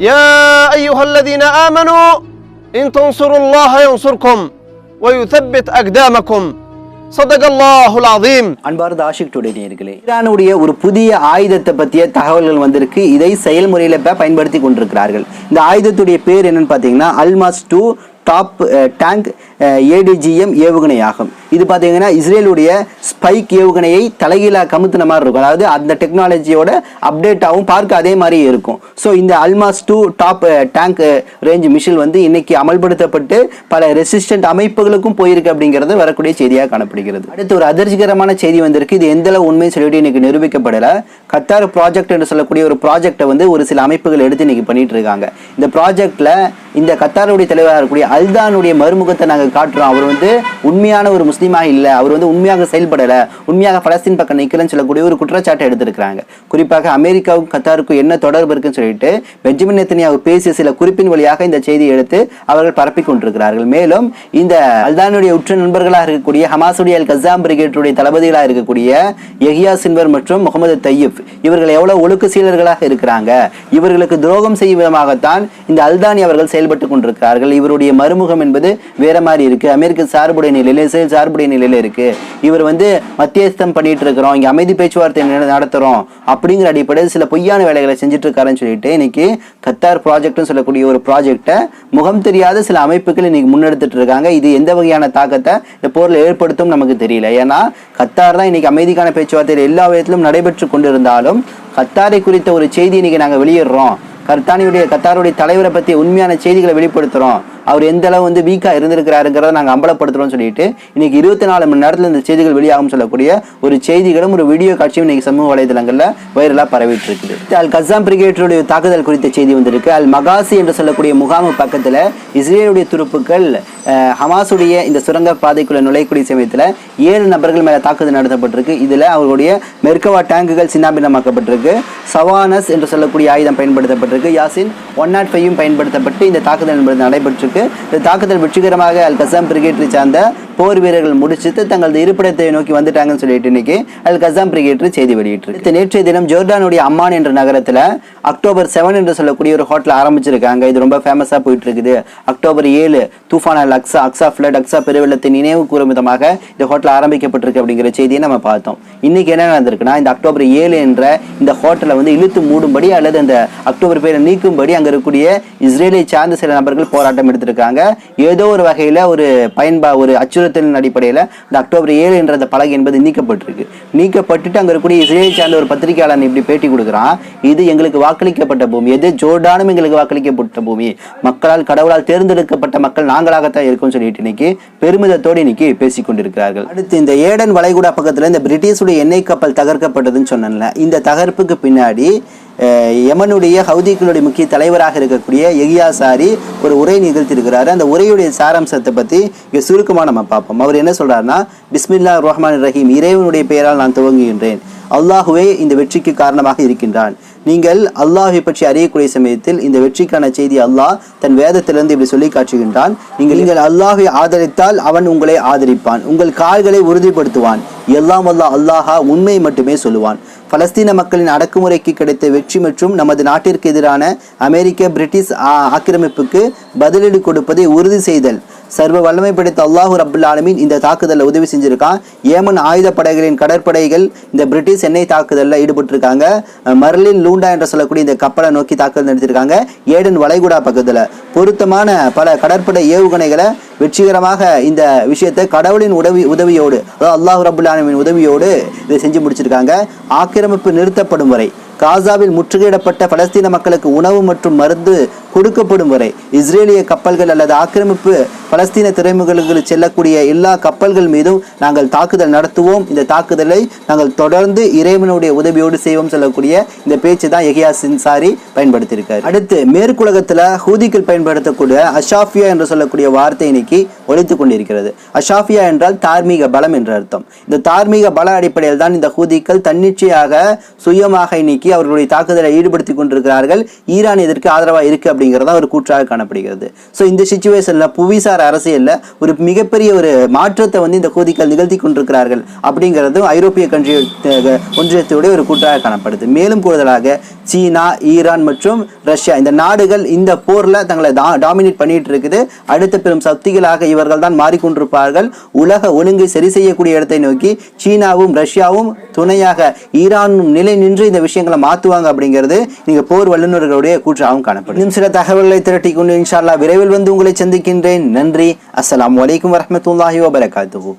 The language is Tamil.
يا أيها الذين آمنوا إن تنصروا الله ينصركم ويثبت أقدامكم صدق الله العظيم அன்பார்ந்த ஆஷிக் டுடே நேயர்களே ஈரானுடைய ஒரு புதிய ஆயுதத்தை பற்றிய தகவல்கள் வந்திருக்கு இதை செயல்முறையில் இப்போ பயன்படுத்தி கொண்டிருக்கிறார்கள் இந்த ஆயுதத்துடைய பேர் என்னன்னு பார்த்தீங்கன்னா Almas to top tank ATGM ஏவுகணை ஆகும் இது பார்த்தீங்கன்னா இஸ்ரேலுடைய ஸ்பைக் ஏவுகணையை தலைகீழாக கமுத்துன மாதிரி இருக்கும். அதாவது அந்த டெக்னாலஜியோட அப்டேட்டாகவும் பார்க்க அதே மாதிரி இருக்கும். ஸோ இந்த Almas two top tank range missile வந்து இன்னைக்கு அமல்படுத்தப்பட்டு பல ரெசிஸ்டன்ட் அமைப்புகளுக்கும் போயிருக்கு அப்படிங்கிறது வரக்கூடிய செய்தியாக காணப்படுகிறது. அடுத்து ஒரு அதிர்ச்சிகரமான செய்தி வந்திருக்கு. இது எந்த அளவு உண்மை சொல்லிட்டு இன்னைக்கு நிரூபிக்கப்படலை. கத்தார் ப்ராஜெக்ட் என்று சொல்லக்கூடிய ஒரு ப்ராஜெக்டை வந்து ஒரு சில அமைப்புகள் எடுத்து இன்னைக்கு பண்ணிட்டு இருக்காங்க. இந்த ப்ராஜெக்டில் இந்த கத்தாருடைய தலைவராக இருக்கக்கூடிய அல்தானுடைய மறுமுகத்தை நாங்கள் காட்டுறோம். அவர் வந்து உண்மையான ஒரு முஸ்லீமாக இல்லை அவர் வந்து உண்மையாக செயல்படலை உண்மையாக பலஸ்தீன் பக்கம் நிற்கலன்னு சொல்லக்கூடிய ஒரு குற்றச்சாட்டை எடுத்திருக்கிறாங்க. குறிப்பாக அமெரிக்காவுக்கும் கத்தாருக்கும் என்ன தொடர்பு இருக்குன்னு சொல்லிட்டு பெஞ்சமின் நெத்தனியாவு பேசிய சில குறிப்பின் வழியாக இந்த செய்தியை எடுத்து அவர்கள் பரப்பி கொண்டிருக்கிறார்கள். மேலும் இந்த அல்தானுடைய உற்ற நண்பர்களாக இருக்கக்கூடிய ஹமாசுடைய அல் கசாம் பிரிகேட்டுடைய தளபதிகளாக இருக்கக்கூடிய எஹியா சின்வர் மற்றும் முகமது தையீப் இவர்கள் எவ்வளவு ஒழுக்க சீலர்களாக இருக்கிறாங்க? இவர்களுக்கு துரோகம் செய்யும் விதமாகத்தான் இந்த அல்தானி அவர்கள் செயல்பட்டு கொண்டிருக்கிறார்கள். இவருடைய மறுமுகம் என்பது வேற மாதிரி இருக்கு. அமெரிக்க சார்புடைய நிலையில் இஸ்ரேல் சார்புடைய நிலையில் இருக்கு. இவர் வந்து மத்தியஸ்தம் பண்ணிட்டு இருக்கிறோம் இங்க அமைதி பேச்சுவார்த்தை நடத்துகிறோம் நடத்துறோம் அப்படிங்கிற அடிப்படையில் சில பொய்யான வேலைகளை செஞ்சுட்டு இருக்காருன்னு சொல்லிட்டு இன்னைக்கு கத்தார் ப்ராஜெக்ட்னு சொல்லக்கூடிய ஒரு ப்ராஜெக்டை முகம் தெரியாத சில அமைப்புகள் இன்னைக்கு முன்னெடுத்துட்டு இருக்காங்க இது எந்த வகையான தாக்கத்தை இந்த போரில் ஏற்படுத்தும் நமக்கு தெரியல. ஏன்னா கத்தார் தான் இன்னைக்கு அமைதிக்கான பேச்சுவார்த்தையில் எல்லா விதத்திலும் நடைபெற்று கொண்டிருந்தாலும் கத்தாரை குறித்த ஒரு செய்தி இன்னைக்கு நாங்கள் வெளியிடுறோம். கர்த்தானியுடைய கத்தாருடைய தலைவரை பற்றி உண்மையான செய்திகளை வெளிப்படுத்துகிறோம் அவர் எந்த அளவு வந்து வீக்காக இருந்திருக்கிறாருங்கிறத நாங்கள் அம்பலப்படுத்துறோம்னு சொல்லிட்டு இன்னைக்கு இருபத்தி நாலு மணி நேரத்தில் இந்த செய்திகள் வெளியாகும் சொல்லக்கூடிய ஒரு செய்திகளும் ஒரு வீடியோ காட்சியும் இன்னைக்கு சமூக வலைதளங்களில் வைரலாக பரவிட்டு இருக்குது அல் கசாம் பிரிகேட்டருடைய தாக்குதல் குறித்த செய்தி வந்திருக்கு. அல் மகாசி என்று சொல்லக்கூடிய முகாமு பக்கத்தில் இஸ்ரேலுடைய துருப்புக்கள் ஹமாஸுடைய இந்த சுரங்க பாதைக்குள்ள நுழையக்கூடிய சமயத்தில் ஏழு நபர்கள் மேலே தாக்குதல் நடத்தப்பட்டிருக்கு. இதில் அவர்களுடைய மெர்கவா டேங்குகள் சின்னாபின்னமாக்கப்பட்டிருக்கு. சவானஸ் என்று சொல்லக்கூடிய ஆயுதம் பயன்படுத்தப்பட்டிருக்கு. யாசின் ஒன் நாட் ஃபைவும் பயன்படுத்தப்பட்டு இந்த தாக்குதல் என்பது நடைபெற்றிருக்கு. இந்த தாக்குதல் வெற்றிகரமாக அல் கசாம் பிரிகேட்டை சார்ந்த போர் வீரர்கள் முடிச்சுட்டு தங்களது இருப்பிடத்தை நோக்கி வந்துட்டாங்கன்னு சொல்லிட்டு இன்னைக்கு அல் கசாம் பிரிகேட் செய்தி வெளியிட்டு நேற்றைய தினம் ஜோர்டானுடைய அம்மான் என்ற நகரத்தில் அக்டோபர் செவன் என்று சொல்லக்கூடிய ஒரு ஹோட்டல் ஆரம்பிச்சிருக்காங்க. இது ரொம்ப ஃபேமஸாக போயிட்டு இருக்குது அக்டோபர் ஏழு தூஃபான் அல் அக்ஸா அக்ஸா ஃப்ளட் அக்ஸா பெருவெள்ளத்தை நினைவு கூறும் விதமாக இந்த ஹோட்டல் ஆரம்பிக்கப்பட்டிருக்கு அப்படிங்கிற செய்தியை நம்ம பார்த்தோம். இன்னைக்கு என்ன நடந்திருக்குன்னா இந்த அக்டோபர் ஏழு என்ற இந்த ஹோட்டலை வந்து இழுத்து மூடும்படி அல்லது அந்த அக்டோபர் பேரை நீக்கும்படி அங்கே இருக்கக்கூடிய இஸ்ரேலை சார்ந்த சில நபர்கள் போராட்டம் எடுத்திருக்காங்க. ஏதோ ஒரு வகையில் ஒரு பயன்பா ஒரு அச்சுறுத்தலின் அடிப்படையில் இந்த அக்டோபர் ஏழு என்ற அந்த பலகை என்பது நீக்கப்பட்டிருக்கு. நீக்கப்பட்டுட்டு அங்க இருக்கக்கூடிய இஸ்ரேலை சார்ந்த ஒரு பத்திரிகையாளர் இப்படி பேட்டி கொடுக்குறான். இது எங்களுக்கு வாக்களிக்கப்பட்ட பூமி. எது ஜோர்டானும் எங்களுக்கு வாக்களிக்கப்பட்ட பூமி. மக்களால் கடவுளால் தேர்ந்தெடுக்கப்பட்ட மக்கள் நாங்களாகத்தான் இருக்கோம்னு சொல்லிட்டு இன்னைக்கு பெருமிதத்தோடு இன்னைக்கு பேசிக் கொண்டிருக்கிறார்கள். அடுத்து இந்த ஏடன் வளைகுடா பக்கத்தில் இந்த பிரிட்டிஷுடைய எண்ணெய் கப்பல் தகர்க்கப்பட்டதுன்னு சொன்னல இந்த தகர்ப்புக்கு பின்னாடி யமனுடைய ஹவுதிக்களுடைய முக்கிய தலைவராக இருக்கக்கூடிய எகியாசாரி ஒரு உரை நிகழ்த்தியிருக்கிறாரு. அந்த உரையுடைய சாராம்சத்தை பத்தி இங்கே சுருக்கமாக நம்ம பார்ப்போம். அவர் என்ன சொல்றாருன்னா பிஸ்மில்லா ரஹ்மான் ரஹீம் இறைவனுடைய பெயரால் நான் துவங்குகின்றேன். அல்லாஹுவே இந்த வெற்றிக்கு காரணமாக இருக்கின்றான். நீங்கள் அல்லாஹை பற்றி அறியக்கூடிய சமயத்தில் இந்த வெற்றிக்கான செய்தி அல்லாஹ் தன் வேதத்திலிருந்து இப்படி சொல்லி காட்டுகின்றான். நீங்கள் நீங்கள் அல்லாஹை ஆதரித்தால் அவன் உங்களை ஆதரிப்பான். உங்கள் கால்களை உறுதிப்படுத்துவான். எல்லாம் அல்லாஹ் அல்லாஹா உண்மை மட்டுமே சொல்லுவான். பலஸ்தீன மக்களின் அடக்குமுறைக்கு கிடைத்த வெற்றி மற்றும் நமது நாட்டிற்கு எதிரான அமெரிக்க பிரிட்டிஷ் ஆக்கிரமிப்புக்கு பதிலடி கொடுப்பதை உறுதி செய்தல். சர்வ வல்லமை படைத்த அல்லாஹு ரபுல் ஆலமீன் இந்த தாக்குதலில் உதவி செஞ்சுருக்கான். ஏமன் ஆயுத படைகளின் கடற்படைகள் இந்த பிரிட்டிஷ் எண்ணெய் தாக்குதலில் ஈடுபட்டிருக்காங்க. மர்லின் லூண்டா என்று சொல்லக்கூடிய இந்த கப்பலை நோக்கி தாக்குதல் நடத்தியிருக்காங்க ஏடன் வளைகுடா பக்கத்தில். பொருத்தமான பல கடற்படை ஏவுகணைகளை வெற்றிகரமாக இந்த விஷயத்தை கடவுளின் உதவி உதவியோடு அதாவது அல்லாஹ் அபுல் ஆலமின் உதவியோடு இதை செஞ்சு முடிச்சிருக்காங்க. ஆக்கிரமிப்பு நிறுத்தப்படும் வரை. காசாவில் முற்றுகையிடப்பட்ட பலஸ்தீன மக்களுக்கு உணவு மற்றும் மருந்து கொடுக்கப்படும் வரை இஸ்ரேலிய கப்பல்கள் அல்லது ஆக்கிரமிப்பு பலஸ்தீன துறைமுகங்களுக்கு செல்லக்கூடிய எல்லா கப்பல்கள் மீதும் நாங்கள் தாக்குதல் நடத்துவோம். இந்த தாக்குதலை நாங்கள் தொடர்ந்து இறைவனுடைய உதவியோடு செய்வோம் சொல்லக்கூடிய இந்த பேச்சு தான் எஹியா சின்சாரி பயன்படுத்தியிருக்காரு. அடுத்து மேற்குலகத்தில் ஹூதிக்கள் பயன்படுத்தக்கூடிய அஷாஃபியா என்று சொல்லக்கூடிய வார்த்தை இன்னைக்கு ஒழித்து கொண்டிருக்கிறது. அஷாஃபியா என்றால் தார்மீக பலம் என்ற அர்த்தம். இந்த தார்மீக பல அடிப்படையில் தான் இந்த ஹூதிக்கள் தன்னிச்சையாக சுயமாக இன்னைக்கு நோக்கி அவர்களுடைய தாக்குதலை ஈடுபடுத்தி கொண்டிருக்கிறார்கள். ஈரான் இதற்கு ஆதரவாக இருக்கு அப்படிங்கிறதா ஒரு கூற்றாக காணப்படுகிறது. ஸோ இந்த சுச்சுவேஷனில் புவிசார் அரசியலில் ஒரு மிகப்பெரிய ஒரு மாற்றத்தை வந்து இந்த ஹூதிகள் நிகழ்த்தி கொண்டிருக்கிறார்கள் அப்படிங்கிறதும் ஐரோப்பிய கண்ட்ரி ஒன்றியத்துடைய ஒரு கூற்றாக காணப்படுது. மேலும் கூடுதலாக சீனா ஈரான் மற்றும் ரஷ்யா இந்த நாடுகள் இந்த போரில் தங்களை டா டாமினேட் பண்ணிட்டு இருக்குது. அடுத்த பெரும் சக்திகளாக இவர்கள் தான் மாறிக்கொண்டிருப்பார்கள். உலக ஒழுங்கை சரி செய்யக்கூடிய இடத்தை நோக்கி சீனாவும் ரஷ்யாவும் துணையாக ஈரானும் நிலை நின்று இந்த விஷயங்களை மாத்துவாங்க அப்படிங்கிறது நீங்க போர் வல்லுநர்களுடைய கூற்றாகவும் காணப்படும் இன்னும் சில தகவல்களை திரட்டி கொண்டு இன்ஷா அல்லாஹ் விரைவில் வந்து உங்களை சந்திக்கின்றேன். நன்றி. அஸ்லாம் வலைக்கம் வரமத்துல்லாஹி வபரகாத்துஹு.